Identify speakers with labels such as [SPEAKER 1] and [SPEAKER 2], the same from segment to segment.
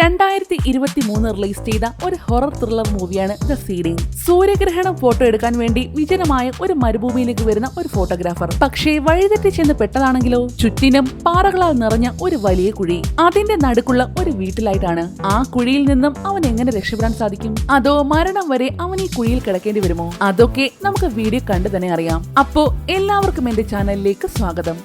[SPEAKER 1] രണ്ടായിരത്തി ഇരുപത്തി മൂന്ന് റിലീസ് ചെയ്ത ഒരു ഹൊറർ ത്രില്ലർ മൂവിയാണ് ദ സീഡിംഗ് സൂര്യഗ്രഹണം ഫോട്ടോ എടുക്കാൻ വേണ്ടി വിജനമായ ഒരു മരുഭൂമിയിലേക്ക് വരുന്ന ഒരു ഫോട്ടോഗ്രാഫർ. പക്ഷേ വഴിതെറ്റി ചെന്ന് പെട്ടതാണെങ്കിലോ? ചുറ്റിനും പാറകളാൽ നിറഞ്ഞ ഒരു വലിയ കുഴി. അതിന്റെ നടുക്കുള്ള ഒരു വീട്ടിലായിട്ടാണ്. ആ കുഴിയിൽ നിന്നും അവൻ എങ്ങനെ രക്ഷപ്പെടാൻ സാധിക്കും? അതോ മരണം വരെ അവൻ ഈ കുഴിയിൽ കിടക്കേണ്ടി വരുമോ? അതൊക്കെ നമുക്ക് വീഡിയോ കണ്ടു തന്നെ അറിയാം. അപ്പോ എല്ലാവർക്കും എന്റെ ചാനലിലേക്ക് സ്വാഗതം.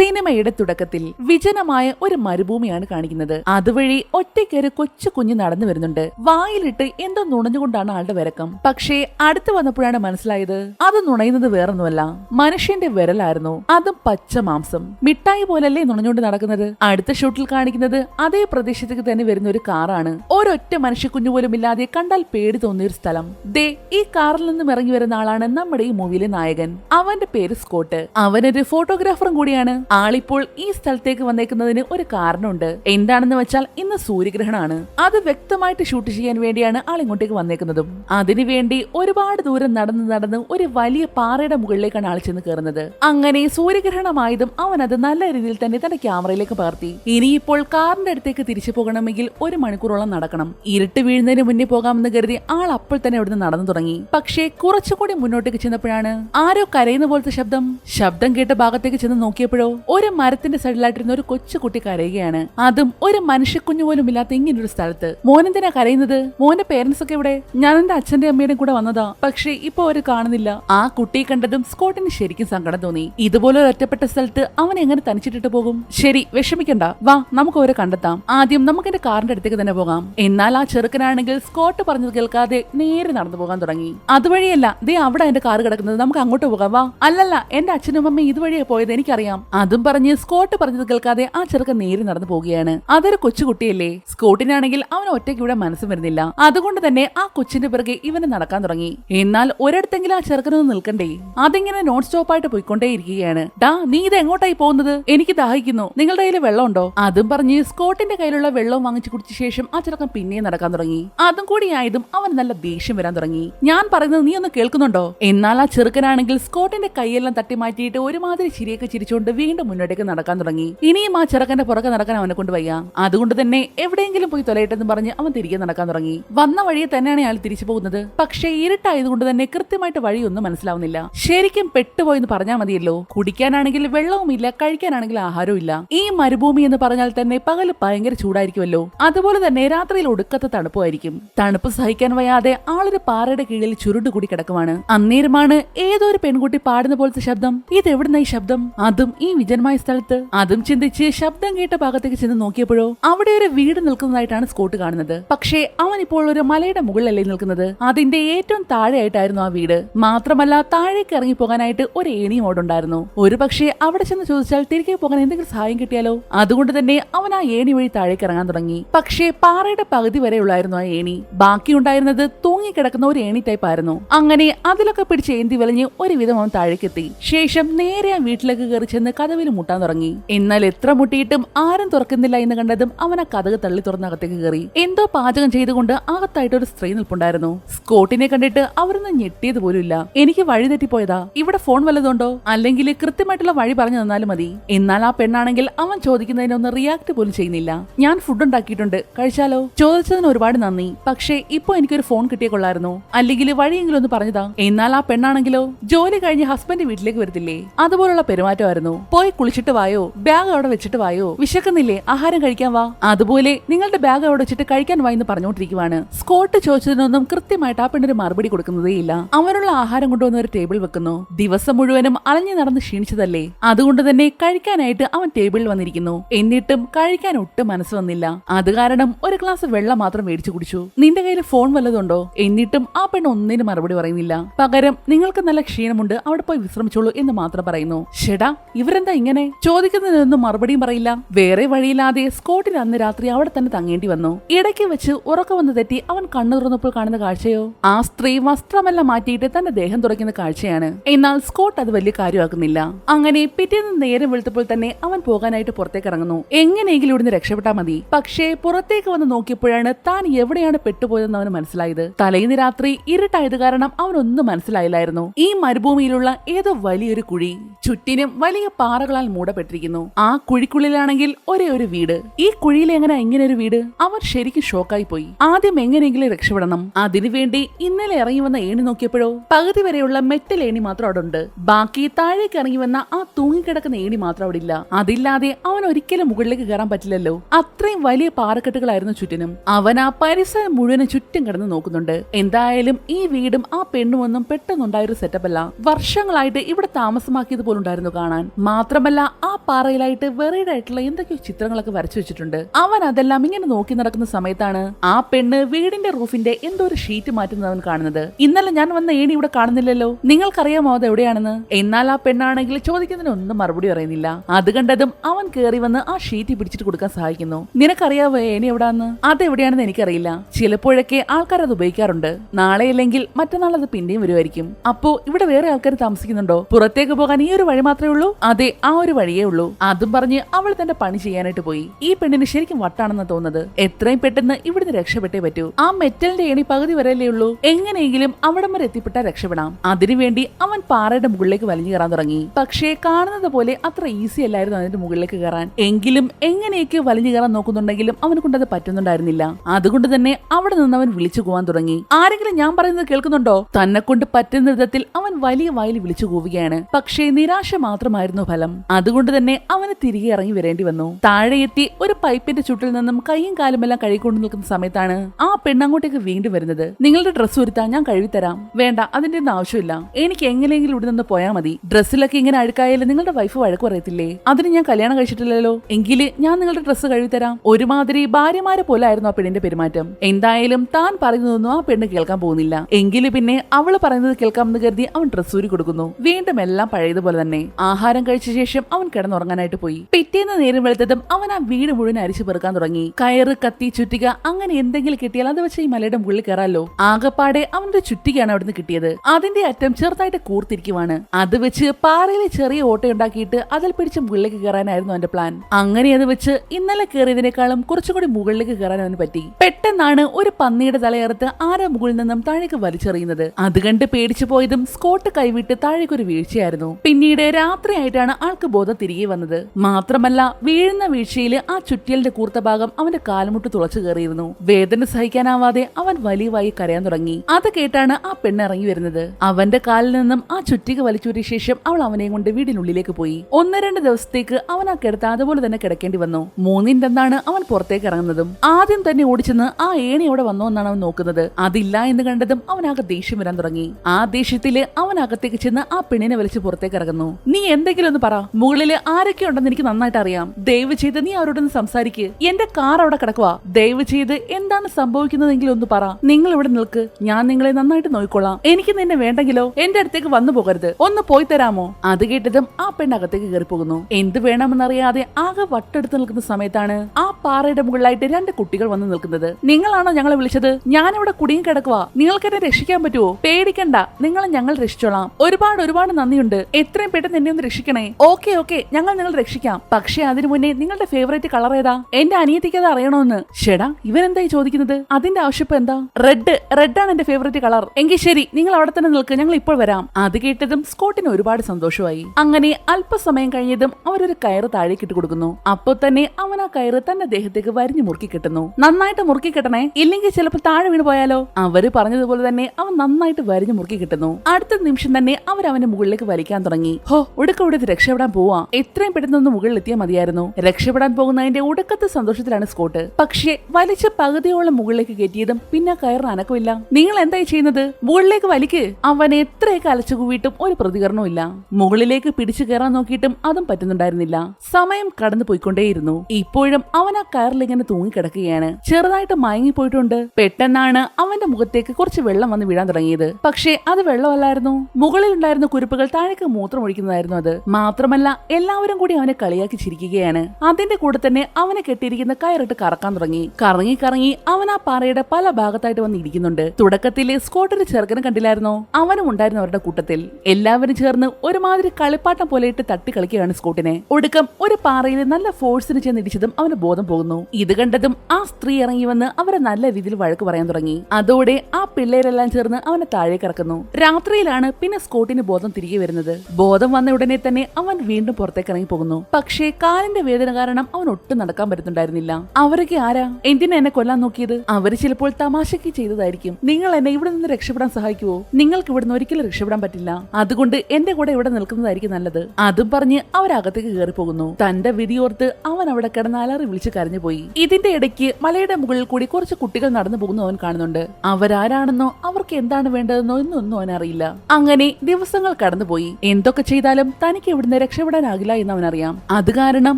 [SPEAKER 1] സിനിമയുടെ തുടക്കത്തിൽ വിജനമായ ഒരു മരുഭൂമിയാണ് കാണിക്കുന്നത്. അതുവഴി ഒറ്റയ്ക്കൊരു കൊച്ചു കുഞ്ഞു നടന്നു വരുന്നുണ്ട്. വായിലിട്ട് എന്തോ നുണഞ്ഞുകൊണ്ടാണ് ആളുടെ വിരക്കം. പക്ഷേ അടുത്ത് വന്നപ്പോഴാണ് മനസ്സിലായത് അത് നുണയുന്നത് വേറൊന്നുമല്ല. മനുഷ്യന്റെ വിരലായിരുന്നു. അതും പച്ച മാംസം. മിഠായി പോലല്ലേ നുണഞ്ഞുകൊണ്ട് നടക്കുന്നത്? അടുത്ത ഷൂട്ടിൽ കാണിക്കുന്നത് അതേ പ്രദേശത്തേക്ക് തന്നെ വരുന്ന ഒരു കാറാണ്. ഒരൊറ്റ മനുഷ്യ കുഞ്ഞു പോലും ഇല്ലാതെ കണ്ടാൽ പേടി തോന്നിയ ഒരു സ്ഥലം. ദേ ഈ കാറിൽ നിന്നും ഇറങ്ങി വരുന്ന ആളാണ് നമ്മുടെ ഈ മൂവിയിലെ നായകൻ. അവന്റെ പേര് സ്കോട്ട്. അവനൊരു ഫോട്ടോഗ്രാഫറും കൂടിയാണ്. ആളിപ്പോൾ ഈ സ്ഥലത്തേക്ക് വന്നേക്കുന്നതിന് ഒരു കാരണമുണ്ട്. എന്താണെന്ന് വെച്ചാൽ ഇന്ന് സൂര്യഗ്രഹണമാണ് അത് വ്യക്തമായിട്ട് ഷൂട്ട് ചെയ്യാൻ വേണ്ടിയാണ് ആൾ ഇങ്ങോട്ടേക്ക് വന്നേക്കുന്നതും അതിനുവേണ്ടി ഒരുപാട് ദൂരം നടന്ന് നടന്ന് ഒരു വലിയ പാറയുടെ മുകളിലേക്കാണ് ആൾ ചെന്ന് കയറുന്നത്. അങ്ങനെ സൂര്യഗ്രഹണമായതും അവൻ അത് നല്ല രീതിയിൽ തന്നെ തന്റെ ക്യാമറയിലേക്ക് പകർത്തി. ഇനിയിപ്പോൾ കാറിന്റെ അടുത്തേക്ക് തിരിച്ചു പോകണമെങ്കിൽ ഒരു മണിക്കൂറോളം നടക്കണം. ഇരുട്ട് വീഴുന്നതിന് മുന്നേ പോകാമെന്ന് കരുതി ആൾ അപ്പോൾ തന്നെ അവിടുന്ന് നടന്നു തുടങ്ങി. പക്ഷേ കുറച്ചുകൂടി മുന്നോട്ടേക്ക് ചെന്നപ്പോഴാണ് ആരോ കരയുന്ന പോലത്തെ ശബ്ദം. ശബ്ദം കേട്ട ഭാഗത്തേക്ക് ചെന്ന് നോക്കിയപ്പോഴോ ഒരു മരത്തിന്റെ സൈഡിലായിട്ടിരുന്ന ഒരു കൊച്ചു കുട്ടി കരയുകയാണ്. അതും ഒരു മനുഷ്യക്കുഞ്ഞു പോലും ഇല്ലാത്ത ഇങ്ങനൊരു സ്ഥലത്ത്. മോനെന്തിനാ കരയുന്നത്? മോന്റെ പേരൻസ് ഒക്കെ ഇവിടെ ഞാൻ എന്റെ അച്ഛന്റെ അമ്മയുടെ കൂടെ വന്നതാ. പക്ഷെ ഇപ്പൊ അവർ കാണുന്നില്ല. ആ കുട്ടിയെ കണ്ടതും സ്കോട്ടിന് ശരിക്കും സങ്കടം തോന്നി. ഇതുപോലെ ഒറ്റപ്പെട്ട സ്ഥലത്ത് അവൻ എങ്ങനെ തനിച്ചിട്ടിട്ട് പോകും? ശരി വിഷമിക്കണ്ട. വാ നമുക്ക് അവരെ കണ്ടെത്താം. ആദ്യം നമുക്ക് എന്റെ കാറിന്റെ അടുത്തേക്ക് തന്നെ പോകാം. എന്നാൽ ആ ചെറുക്കനാണെങ്കിൽ സ്കോട്ട് പറഞ്ഞത് കേൾക്കാതെ നേരെ നടന്നു പോകാൻ തുടങ്ങി. അതുവഴിയല്ല ദേ അവിടെ എന്റെ കാർ കിടക്കുന്നത്. നമുക്ക് അങ്ങോട്ട് പോകാം. വാ. അല്ലല്ല എന്റെ അച്ഛനും അമ്മയും ഇതുവഴിയാ പോയത് എനിക്കറിയാം. അതും പറഞ്ഞ് സ്കോട്ട് പറഞ്ഞത് കേൾക്കാതെ ആ ചെറുക്കൻ നേരെ നടന്നു പോവുകയാണ്. അതൊരു കൊച്ചുകുട്ടിയല്ലേ? സ്കോട്ടിനാണെങ്കിൽ അവൻ ഒറ്റയ്ക്ക് ഇവിടെ മനസ്സ് വരുന്നില്ല. അതുകൊണ്ട് തന്നെ ആ കൊച്ചിന്റെ പിറകെ ഇവന് നടക്കാൻ തുടങ്ങി. എന്നാൽ ഒരിടത്തെങ്കിലും ആ ചെറുക്കനൊന്ന് നിൽക്കണ്ടേ? അതിങ്ങനെ നോൺ സ്റ്റോപ്പ് ആയിട്ട് പോയിക്കൊണ്ടേ ഇരിക്കുകയാണ് ഡാ നീ ഇത് എങ്ങോട്ടായി പോകുന്നത്? എനിക്ക് ദാഹിക്കുന്നു. നിങ്ങളുടെ കയ്യിൽ വെള്ളമുണ്ടോ അതും പറഞ്ഞ് സ്കോട്ടിന്റെ കയ്യിലുള്ള വെള്ളം വാങ്ങിച്ചു കുടിച്ച ശേഷം ആ ചെറുക്കൻ പിന്നെയും നടക്കാൻ തുടങ്ങി. അതും കൂടി ആയതും അവൻ നല്ല ദേഷ്യം വരാൻ തുടങ്ങി. ഞാൻ പറയുന്നത് നീ ഒന്ന് കേൾക്കുന്നുണ്ടോ? എന്നാൽ ആ ചെറുക്കനാണെങ്കിൽ സ്കോട്ടിന്റെ കൈയെല്ലാം തട്ടി മാറ്റിയിട്ട് ഒരുമാതിരി ചിരിയൊക്കെ ചിരിച്ചുകൊണ്ട് വീണ്ടും മുന്നോട്ടേക്ക് നടക്കാൻ തുടങ്ങി. ഇനിയും ആ ചെറുക്കന്റെ പുറകെ നടക്കാൻ അവനെ കൊണ്ട് വയ്യ. അതുകൊണ്ട് തന്നെ എവിടെയെങ്കിലും പോയി തൊലയിട്ടെന്ന് പറഞ്ഞ് അവൻ തിരികെ നടക്കാൻ തുടങ്ങി. വന്ന വഴിയെ തന്നെയാണ് അയാൾ തിരിച്ചു പോകുന്നത്. പക്ഷേ ഇരുട്ടായതുകൊണ്ട് തന്നെ കൃത്യമായിട്ട് വഴിയൊന്നും മനസ്സിലാവുന്നില്ല. ശരിക്കും പെട്ടുപോയെന്ന് പറഞ്ഞാൽ മതിയല്ലോ. കുടിക്കാനാണെങ്കിൽ വെള്ളവുമില്ല കഴിക്കാനാണെങ്കിൽ ആഹാരവും ഇല്ല ഈ മരുഭൂമി എന്ന് പറഞ്ഞാൽ തന്നെ പകൽ ഭയങ്കര ചൂടായിരിക്കുമല്ലോ. അതുപോലെ തന്നെ രാത്രിയിൽ ഒടുക്കത്തെ തണുപ്പുമായിരിക്കും തണുപ്പ് സഹിക്കാൻ വയ്യാതെ ആളൊരു പാറയുടെ കീഴിൽ ചുരുണ്ടുകൂടി കിടക്കുവാണ്. അന്നേരമാണ് ഏതോ ഒരു പെൺകുട്ടി പാടുന്ന പോലത്തെ ശബ്ദം. ഇത് എവിടുന്ന ഈ ശബ്ദം? അതും ഈ വിജനമായ സ്ഥലത്ത്? അതും ചിന്തിച്ച് ശബ്ദം കേട്ട ഭാഗത്തേക്ക് ചെന്ന് നോക്കിയപ്പോഴോ അവിടെ ഒരു വീട് നിൽക്കുന്നതായിട്ടാണ് സ്കോട്ട് കാണുന്നത്. പക്ഷേ അവൻ ഇപ്പോൾ ഒരു മലയുടെ മുകളിലല്ലേ നിൽക്കുന്നത്? അതിന്റെ ഏറ്റവും താഴെയായിട്ടായിരുന്നു ആ വീട്. മാത്രമല്ല താഴേക്ക് ഇറങ്ങി പോകാനായിട്ട് ഒരു ഏണിയും അവിടെ ഉണ്ടായിരുന്നു. ഒരു പക്ഷേ അവിടെ ചെന്ന് ചോദിച്ചാൽ തിരികെ പോകാൻ എന്തെങ്കിലും സഹായം കിട്ടിയാലോ? അതുകൊണ്ട് തന്നെ അവൻ ആ ഏണി വഴി താഴേക്ക് ഇറങ്ങാൻ തുടങ്ങി. പക്ഷേ പാറയുടെ പകുതി വരെ ഉള്ളായിരുന്നു ആ ഏണി. ബാക്കി ഉണ്ടായിരുന്നത് തൂങ്ങിക്കിടക്കുന്ന ഒരു ഏണി ടൈപ്പ് ആയിരുന്നു. അങ്ങനെ അതിലൊക്കെ പിടിച്ച് ഏന്തി വലിഞ്ഞ് ഒരുവിധം അവൻ താഴേക്കെത്തി. ശേഷം നേരെ ആ വീട്ടിലേക്ക് കയറി ചെന്ന് കഥവിൽ മുട്ടാൻ തുടങ്ങി. എന്നാൽ എത്ര മുട്ടിയിട്ടും ആരും തുറക്കുന്നില്ല എന്ന് കണ്ടതും അവൻ ആ കഥക് തള്ളി തുറന്ന് അകത്തേക്ക് കയറി. എന്തോ പാചകം ചെയ്തുകൊണ്ട് അകത്തായിട്ട് ഒരു സ്ത്രീ നിൽപ്പുണ്ടായിരുന്നു. സ്കോട്ടിനെ കണ്ടിട്ട് അവരൊന്നും ഞെട്ടിയത് പോലുമില്ല എനിക്ക് വഴി തെറ്റിപ്പോയതാ. ഇവിടെ ഫോൺ വല്ലതുണ്ടോ അല്ലെങ്കിൽ കൃത്യമായിട്ടുള്ള വഴി പറഞ്ഞു തന്നാലും മതി. എന്നാൽ ആ പെണ്ണാണെങ്കിൽ അവൻ ചോദിക്കുന്നതിനൊന്ന് റിയാക്ട് പോലും ചെയ്യുന്നില്ല. ഞാൻ ഫുഡ് ഉണ്ടാക്കിയിട്ടുണ്ട്. കഴിച്ചാലോ? ചോദിച്ചതിന് ഒരുപാട് നന്ദി. പക്ഷേ ഇപ്പൊ എനിക്കൊരു ഫോൺ കിട്ടിയ കൊള്ളായിരുന്നു. അല്ലെങ്കിൽ വഴിയെങ്കിലും ഒന്ന് പറഞ്ഞതാ. എന്നാൽ ആ പെണ്ണാണെങ്കിലോ? ജോലി കഴിഞ്ഞ് ഹസ്ബൻഡ് വീട്ടിലേക്ക് വരത്തില്ലേ? അതുപോലുള്ള പെരുമാറ്റമായിരുന്നു. പോയി കുളിച്ചിട്ട് വായോ? ബാഗ് അവിടെ വെച്ചിട്ട് വായോ? വിശക്കുന്നില്ലേ? ആഹാരം കഴിക്കാൻ വാ. അതുപോലെ നിങ്ങളുടെ ബാഗ് അവിടെ വെച്ചിട്ട് കഴിക്കാൻ വാ എന്ന് പറഞ്ഞുകൊണ്ടിരിക്കുവാണ്. സ്കോട്ട് ചോദിച്ചതിനൊന്നും കൃത്യമായിട്ട് ആ പെണ്ണൊരു മറുപടി കൊടുക്കുന്നതേ ഇല്ല. അവനുള്ള ആഹാരം കൊണ്ടുവന്ന് ഒരു ടേബിൾ വെക്കുന്നു. ദിവസം മുഴുവനും അലഞ്ഞു നടന്ന് ക്ഷീണിച്ചതല്ലേ? അതുകൊണ്ട് തന്നെ കഴിക്കാനായിട്ട് അവൻ ടേബിളിൽ വന്നിരിക്കുന്നു. എന്നിട്ടും കഴിക്കാൻ ഒട്ടും മനസ്സ് വന്നില്ല. അത് കാരണം ഒരു ഗ്ലാസ് വെള്ളം മാത്രം മേടിച്ചു കുടിച്ചു. നിന്റെ കയ്യിൽ ഫോൺ വല്ലതുണ്ടോ? എന്നിട്ടും ആ പെണ്ണ് ഒന്നിനും മറുപടി പറയുന്നില്ല. പകരം നിങ്ങൾക്ക് നല്ല ക്ഷീണമുണ്ട് അവിടെ പോയി വിശ്രമിച്ചോളൂ എന്ന് മാത്രം പറയുന്നു. ഷെടാ ഇവരെന്താ ഇതെന്താ ഇങ്ങനെ? ചോദിക്കുന്നതിനൊന്നും മറുപടിയും പറയില്ല. വേറെ വഴിയില്ലാതെ സ്കോട്ടിൽ അന്ന് രാത്രി അവിടെ തന്നെ തങ്ങേണ്ടി വന്നു. ഇടയ്ക്ക് വെച്ച് ഉറക്കം വന്ന് തെറ്റി അവൻ കണ്ണു തുറന്നപ്പോൾ കാണുന്ന കാഴ്ചയോ? ആ സ്ത്രീ വസ്ത്രമെല്ലാം മാറ്റിയിട്ട് തന്റെ ദേഹം തുറക്കുന്ന കാഴ്ചയാണ്. എന്നാൽ സ്കോട്ട് അത് വലിയ കാര്യമാക്കുന്നില്ല. അങ്ങനെ പിറ്റേന്ന് നേരം വെളുത്തപ്പോൾ തന്നെ അവൻ പോകാനായിട്ട് പുറത്തേക്ക് ഇറങ്ങുന്നു. എങ്ങനെയെങ്കിലും ഇവിടുന്ന് രക്ഷപ്പെട്ടാൽ മതി. പക്ഷേ പുറത്തേക്ക് വന്ന് നോക്കിയപ്പോഴാണ് താൻ എവിടെയാണ് പെട്ടുപോയതെന്ന് അവന് മനസ്സിലായത്. തലേന്ന് രാത്രി ഇരുട്ടായത് കാരണം അവനൊന്നും മനസ്സിലായില്ലായിരുന്നു. ഈ മരുഭൂമിയിലുള്ള ഏതോ വലിയൊരു കുഴി. ചുറ്റിനും വലിയ പാറകളാൽ മൂടപ്പെട്ടിരിക്കുന്നു. ആ കുഴിക്കുള്ളിലാണെങ്കിൽ ഒരേ ഒരു വീട്. ഈ കുഴിയിൽ എങ്ങനെ ഇങ്ങനെ ഒരു വീട്? അവർ ശരിക്കും ഷോക്കായി പോയി. ആദ്യം എങ്ങനെയെങ്കിലും രക്ഷപ്പെടണം. അതിനുവേണ്ടി ഇന്നലെ ഇറങ്ങി വന്ന ഏണി നോക്കിയപ്പോഴോ? പകുതി വരെയുള്ള മെറ്റൽ ഏണി മാത്രം അവിടെ ഉണ്ട് ബാക്കി താഴേക്ക് ഇറങ്ങി വന്ന ആ തൂങ്ങിക്കിടക്കുന്ന ഏണി മാത്രം അവിടെ ഇല്ല അതില്ലാതെ അവൻ ഒരിക്കലും മുകളിലേക്ക് കയറാൻ പറ്റില്ലല്ലോ. അത്രയും വലിയ പാറക്കെട്ടുകളായിരുന്നു ചുറ്റിനും. അവൻ ആ പരിസരം മുഴുവനും ചുറ്റും കിടന്ന് നോക്കുന്നുണ്ട്. എന്തായാലും ഈ വീടും ആ പെണ്ണുമൊന്നും പെട്ടെന്നുണ്ടായൊരു സെറ്റപ്പ് അല്ല. വർഷങ്ങളായിട്ട് ഇവിടെ താമസമാക്കിയത് പോലുണ്ടായിരുന്നു കാണാൻ. മാത്രമല്ല ആ പാറയിലായിട്ട് വെറൈഡ് ആയിട്ടുള്ള എന്തൊക്കെയോ ചിത്രങ്ങളൊക്കെ വരച്ചു വെച്ചിട്ടുണ്ട്. അവൻ അതെല്ലാം ഇങ്ങനെ നോക്കി നടക്കുന്ന സമയത്താണ് ആ പെണ്ണ് വീടിന്റെ റൂഫിന്റെ എന്തോ ഒരു ഷീറ്റ് മാറ്റുന്നത് അവൻ കാണുന്നത്. ഇന്നലെ ഞാൻ വന്ന ഏണി ഇവിടെ കാണുന്നില്ലല്ലോ. നിങ്ങൾക്കറിയാമോ അത് എവിടെയാണെന്ന്? എന്നാൽ ആ പെണ്ണാണെങ്കിൽ ചോദിക്കുന്നതിന് ഒന്നും മറുപടി പറയുന്നില്ല. അത് കണ്ടതും അവൻ കയറി വന്ന് ആ ഷീറ്റ് പിടിച്ചിട്ട് കൊടുക്കാൻ സഹായിക്കുന്നു. നിനക്കറിയാവോ ഏണി എവിടാന്ന്? അത് എവിടെയാണെന്ന് എനിക്കറിയില്ല. ചിലപ്പോഴൊക്കെ ആൾക്കാർ അത് ഉപയോഗിക്കാറുണ്ട്. നാളെ അല്ലെങ്കിൽ മറ്റന്നാൾ അത് പിന്നെയും വരുമായിരിക്കും. അപ്പോ ഇവിടെ വേറെ ആൾക്കാർ താമസിക്കുന്നുണ്ടോ? പുറത്തേക്ക് പോകാൻ ഈ ഒരു വഴി മാത്രമേ ഉള്ളൂ? അതെ ആ ഒരു വഴിയേ ഉള്ളൂ. അതും പറഞ്ഞ് അവൾ തന്റെ പണി ചെയ്യാനായിട്ട് പോയി. ഈ പെണ്ണിന് ശരിക്കും വട്ടാണെന്ന് തോന്നുന്നത്. എത്രയും പെട്ടെന്ന് ഇവിടുന്ന് രക്ഷപ്പെട്ടേ പറ്റൂ. ആ മെറ്റലിന്റെ ഏണി പകുതി വരെയല്ലേ ഉള്ളൂ. എങ്ങനെയെങ്കിലും അവിടം വരെ എത്തിപ്പെട്ടാൽ രക്ഷപ്പെടാം. അതിനുവേണ്ടി അവൻ പാറയുടെ മുകളിലേക്ക് വലിഞ്ഞു കയറാൻ തുടങ്ങി. പക്ഷേ കാണുന്നത് പോലെ അത്ര ഈസി അല്ലായിരുന്നു അതിന്റെ മുകളിലേക്ക് കയറാൻ. എങ്കിലും എങ്ങനെയൊക്കെ വലിഞ്ഞു കയറാൻ നോക്കുന്നുണ്ടെങ്കിലും അവനെ കൊണ്ടത് പറ്റുന്നുണ്ടായിരുന്നില്ല. അതുകൊണ്ട് തന്നെ അവിടെ നിന്ന് അവൻ വിളിച്ചു പോവാൻ തുടങ്ങി. ആരെങ്കിലും ഞാൻ പറയുന്നത് കേൾക്കുന്നുണ്ടോ? തന്നെ കൊണ്ട് പറ്റുന്ന വിധത്തിൽ അവൻ വലിയ വായിൽ വിളിച്ചു കൂവുകയാണ്. പക്ഷേ നിരാശ മാത്രമായിരുന്നു ഫലം. അതുകൊണ്ട് തന്നെ അവന് തിരികെ ഇറങ്ങി വരേണ്ടി വന്നു. താഴെ എത്തി ഒരു പൈപ്പിന്റെ ചുട്ടിൽ നിന്നും കൈയും കാലുമെല്ലാം കഴുകിക്കൊണ്ട് നിൽക്കുന്ന സമയത്താണ് ആ പെണ്ണങ്ങോട്ടേക്ക് വീണ്ടും വരുന്നത്. നിങ്ങളുടെ ഡ്രസ്സ് ഒരുത്താൻ ഞാൻ കഴുകിത്തരാം. വേണ്ട അതിന്റെ ഒന്നും ആവശ്യമില്ല. എനിക്ക് എങ്ങനെയെങ്കിലും ഇവിടെ നിന്ന് പോയാൽ മതി. ഡ്രസ്സിലൊക്കെ ഇങ്ങനെ അഴുക്കായാലും നിങ്ങളുടെ വൈഫ് വഴക്ക് പറയത്തില്ലേ? അതിന് ഞാൻ കല്യാണം കഴിച്ചിട്ടില്ലല്ലോ. എങ്കിൽ ഞാൻ നിങ്ങളുടെ ഡ്രസ്സ് കഴുകിത്തരാം. ഒരുമാതിരി ഭാര്യമാരെ പോലെ ആയിരുന്നു ആ പെണ്ണിന്റെ പെരുമാറ്റം. എന്തായാലും താൻ പറയുന്നതൊന്നും ആ പെണ്ണ് കേൾക്കാൻ പോകുന്നില്ല. എങ്കിലും പിന്നെ അവൾ പറയുന്നത് കേൾക്കാമെന്ന് കരുതി അവൻ ഡ്രസ്സ് ഊരി കൊടുക്കുന്നു. വീണ്ടും എല്ലാം പഴയതുപോലെ തന്നെ. ആഹാരം കഴിച്ച ശേഷം അവൻ കിടന്നുറങ്ങാനായിട്ട് പോയി. പിറ്റേന്ന് നേരം വെളുത്തതും അവൻ ആ വീട് മുഴുവൻ അരിച്ചു പെറുക്കാൻ തുടങ്ങി. കയറ് കത്തി ചുറ്റിക അങ്ങനെ എന്തെങ്കിലും കിട്ടിയാൽ അത് വെച്ച് ഈ മലയുടെ മുകളിൽ കയറാലോ? ആകപ്പാടെ അവന്റെ ചുറ്റികയാണ് അവിടുന്ന് കിട്ടിയത്. അതിന്റെ അറ്റം ചെറുതായിട്ട് കൂർത്തിരിക്കുവാണ്. അത് വെച്ച് പാറയിലെ ചെറിയ ഓട്ടയുണ്ടാക്കിയിട്ട് അതിൽ പിടിച്ച് മുകളിലേക്ക് കയറാനായിരുന്നു അവന്റെ പ്ലാൻ അങ്ങനെ അത് വെച്ച് ഇന്നലെ കയറിയതിനേക്കാളും കുറച്ചുകൂടി മുകളിലേക്ക് കയറാൻ അവന് പറ്റി. പെട്ടെന്നാണ് ഒരു പന്നിയുടെ തലയറുത്ത് ആരാ മുകളിൽ നിന്നും താഴേക്ക് വലിച്ചെറിയുന്നത്. അത് കണ്ട് പേടിച്ചു പോയതും സ്കോട്ട് കൈവിട്ട് താഴേക്ക് ഒരു വീഴ്ചയായിരുന്നു. പിന്നീട് രാത്രിയായിട്ടാണ് ആൾക്ക് ബോധം തിരികെ വന്നത്. മാത്രമല്ല വീഴുന്ന വീഴ്ചയിൽ ആ ചുറ്റിയലിന്റെ കൂർത്ത ഭാഗം അവന്റെ കാലുമുട്ട് തുളച്ചു കയറിയിരുന്നു. വേദന സഹിക്കാനാവാതെ അവൻ വലിയവായി കരയാൻ തുടങ്ങി. അത് കേട്ടാണ് ആ പെണ്ണ് ഇറങ്ങി വരുന്നത്. അവന്റെ കാലിൽ നിന്നും ആ ചുറ്റിക വലിച്ചൂരിയ ശേഷം അവൾ അവനെ കൊണ്ട് വീടിനുള്ളിലേക്ക് പോയി. ഒന്ന് രണ്ട് ദിവസത്തേക്ക് അവൻ ആ കിടത്ത അതുപോലെ തന്നെ കിടക്കേണ്ടി വന്നു. മൂന്നിന്റെന്നാണ് അവൻ പുറത്തേക്ക് ഇറങ്ങുന്നതും. ആദ്യം തന്നെ ഓടിച്ചെന്ന് ആ ഏണി അവിടെ വന്നോ എന്നാണ് അവൻ നോക്കുന്നത്. അതില്ല എന്ന് കണ്ടതും അവനാകെ ദേഷ്യം വരാൻ തുടങ്ങി. ആ ദേഷ്യത്തിൽ അവൻ അകത്തേക്ക് ചെന്ന് ആ പെണ്ണിനെ വലിച്ച് പുറത്തേക്ക് ഇറങ്ങുന്നു നീ എന്തെങ്കിലും ഒന്ന് പറ. മുകളിൽ ആരൊക്കെ ഉണ്ടെന്ന് എനിക്ക് നന്നായിട്ട് അറിയാം. ദയവ് ചെയ്ത് നീ അവരോടൊന്ന് സംസാരിക്ക്. എന്റെ കാർ അവിടെ കിടക്കുവാ. ദയവ് ചെയ്ത് എന്താണ് സംഭവിക്കുന്നതെങ്കിൽ ഒന്ന് പറ. നിങ്ങൾ ഇവിടെ നിൽക്ക്. ഞാൻ നിങ്ങളെ നന്നായിട്ട് നോക്കിക്കൊള്ളാം എനിക്ക് നിന്നെ വേണ്ടെങ്കിലോ? എന്റെ അടുത്തേക്ക് വന്നു പോകരുത്. ഒന്ന് പോയി തരാമോ? അത് കേട്ടതും ആ പെണ്ണ് അകത്തേക്ക് കയറി പോകുന്നു എന്ത് വേണമെന്നറിയാതെ ആകെ വട്ടെടുത്ത് നിൽക്കുന്ന സമയത്താണ് ആ പാറയുടെ മുകളിലായിട്ട് രണ്ട് കുട്ടികൾ വന്ന് നിൽക്കുന്നത്. നിങ്ങളാണോ ഞങ്ങളെ വിളിച്ചത്? ഞാനിവിടെ കുടുങ്ങി കിടക്കുവാ. നിങ്ങൾക്ക് എന്നെ രക്ഷിക്കാൻ പറ്റുമോ പേടിക്കണ്ട. നിങ്ങളെ ഞങ്ങൾ രക്ഷിച്ചോളാം. ഒരുപാട് ഒരുപാട് നന്ദിയുണ്ട്. എത്രയും പെട്ടെന്ന് എന്നെ ഒന്ന് രക്ഷിക്കണേ. ഓക്കെ ഓക്കെ ഞങ്ങൾ നിങ്ങൾ രക്ഷിക്കാം. പക്ഷേ അതിനു മുന്നേ നിങ്ങളുടെ ഫേവറേറ്റ് കളർ ഏതാ? എന്റെ അനിയത്തിക്ക് അത് അറിയണോന്ന് ഷെടാ ഇവൻ എന്തായി ചോദിക്കുന്നത്? അതിന്റെ ആവശ്യപ്പ് എന്താ? റെഡ് റെഡ് ആണ് എന്റെ ഫേവറേറ്റ് കളർ എങ്കിൽ ശരി നിങ്ങൾ അവിടെ തന്നെ നിൽക്കുക ഞങ്ങൾ ഇപ്പോൾ വരാം. അത് കേട്ടതും സ്കോട്ടിന് ഒരുപാട് സന്തോഷമായി. അങ്ങനെ അല്പസമയം കഴിഞ്ഞതും അവരൊരു കയറ് താഴേക്ക് ഇട്ട് കൊടുക്കുന്നു. അപ്പോൾ തന്നെ അവൻ ആ കയറ് തന്റെ ദേഹത്തേക്ക് വരിഞ്ഞു മുറുക്കി കിട്ടുന്നു. നന്നായിട്ട് മുറുക്കി കിട്ടണേ ഇല്ലെങ്കിൽ ചിലപ്പോൾ താഴെ വീണ് പോയാലോ? അവർ പറഞ്ഞതുപോലെ തന്നെ അവൻ നന്നായിട്ട് വരിഞ്ഞു മുറുക്കി കിട്ടുന്നു. അടുത്ത നിമിഷം തന്നെ അവർ അവന്റെ മുകളിലേക്ക് വലിക്കാൻ തുടങ്ങി. ഹോ ഒടുക്ക ഇവിടെ രക്ഷപ്പെടാൻ പോവാ. എത്രയും പെട്ടെന്ന് മുകളിൽ എത്തിയാൽ മതിയായിരുന്നു. രക്ഷപ്പെടാൻ പോകുന്നതിന്റെ ഉടക്കത്തെ സന്തോഷത്തിലാണ് സ്കോട്ട്. പക്ഷേ വലിച്ച പകുതിയോളം മുകളിലേക്ക് കയറ്റിയതും പിന്നെ കയറിന് അനക്കമില്ല. നിങ്ങൾ എന്തായി ചെയ്യുന്നത്? മുകളിലേക്ക് വലിക്ക്. അവനെ എത്രയൊക്കെ അലച്ചു കൂവിയിട്ടും ഒരു പ്രതികരണവും ഇല്ല. മുകളിലേക്ക് പിടിച്ചു കയറാൻ നോക്കിയിട്ടും അതും പറ്റുന്നുണ്ടായിരുന്നില്ല. സമയം കടന്നു പോയിക്കൊണ്ടേയിരുന്നു. ഇപ്പോഴും അവൻ ആ കയറിൽ ഇങ്ങനെ തൂങ്ങിക്കിടക്കുകയാണ്. ചെറുതായിട്ട് മയങ്ങിപ്പോയിട്ടുണ്ട്. പെട്ടെന്നാണ് അവന്റെ മുഖത്തേക്ക് കുറച്ച് വെള്ളം വന്ന് വീഴാൻ തുടങ്ങിയത്. പക്ഷേ അത് വെള്ളമല്ലായിരുന്നു. മുകളിലുണ്ടായിരുന്ന കുരുപ്പുകൾ താഴേക്ക് മൂത്രം ഒഴിക്കുന്നതായിരുന്നു അത് മാത്രമല്ല എല്ലാവരും കൂടി അവനെ കളിയാക്കി ചിരിക്കുകയാണ്. അതിന്റെ കൂടെ തന്നെ അവനെ കെട്ടിയിരിക്കുന്ന കയറിട്ട് കറക്കാൻ തുടങ്ങി. കറങ്ങി കറങ്ങി അവൻ ആ പാറയുടെ പല ഭാഗത്തായിട്ട് വന്ന് ഇരിക്കുന്നുണ്ട്. തുടക്കത്തിലെ സ്കോട്ടിന്റെ ചെറുക്കനെ കണ്ടില്ലായിരുന്നോ? അവനും ഉണ്ടായിരുന്നു അവരുടെ കൂട്ടത്തിൽ. എല്ലാവരും ചേർന്ന് ഒരുമാതിരി കളിപ്പാട്ടം പോലെ ഇട്ട് തട്ടി കളിക്കുകയാണ് സ്കോട്ടിനെ. ഒടുക്കം ഒരു പാറയിൽ നല്ല ഫോഴ്സിന് ചെന്ന് ഇടിച്ചതും അവന് ബോധം പോകുന്നു. ഇത് കണ്ടതും ആ സ്ത്രീ ഇറങ്ങി വന്ന് അവരെ നല്ല രീതിയിൽ വഴക്ക് പറയാൻ തുടങ്ങി. അതോടെ ആ പിള്ളേരെല്ലാം ചേർന്ന് അവനെ താഴേക്ക് ഇറക്കുന്നു. രാത്രിയിലാണ് പിന്നെ സ്കോട്ടിന് ബോധം തിരികെ വരുന്നത്. ബോധം വന്ന ഉടനെ തന്നെ അവൻ വീണ്ടും പുറത്തേക്ക് ഇറങ്ങി പോകുന്നു. പക്ഷേ കാലിന്റെ വേദന കാരണം അവൻ ഒട്ടും നടക്കാൻ പറ്റുന്നുണ്ടായിരുന്നില്ല അവരൊക്കെ ആരാ? എന്തിനാ എന്നെ കൊല്ലാൻ നോക്കിയത്? അവർ ചിലപ്പോൾ തമാശയ്ക്ക് ചെയ്തതായിരിക്കും. നിങ്ങൾ എന്നെ ഇവിടെ നിന്ന് രക്ഷപ്പെടാൻ സഹായിക്കുവോ? നിങ്ങൾക്ക് ഇവിടുന്ന് ഒരിക്കലും രക്ഷപ്പെടാൻ പറ്റില്ല. അതുകൊണ്ട് എന്റെ കൂടെ ഇവിടെ നിൽക്കുന്നതായിരിക്കും നല്ലത്. അതും പറഞ്ഞ് അവരകത്തേക്ക് കയറി പോകുന്നു തന്റെ വിധിയോർത്ത് അവൻ അവിടെ കിടന്ന് അലറി വിളിച്ച് കരഞ്ഞുപോയി. ഇതിന്റെ ഇടയ്ക്ക് മലയുടെ മുകളിൽ കൂടി കുറച്ച് കുട്ടികൾ നടന്നു പോകുന്നു അവൻ കാണുന്നുണ്ട്. അവരാരാണെന്നോ അവർക്ക് എന്താണ് വേണ്ടതെന്നോ എന്നൊന്നും അവൻ അറിയില്ല അങ്ങനെ ദിവസങ്ങൾ കടന്നുപോയി. എന്തൊക്കെ ചെയ്താലും തനിക്ക് ഇവിടുന്ന് രക്ഷപ്പെടാനാകില്ല എന്ന് അവനറിയാം അത് കാരണം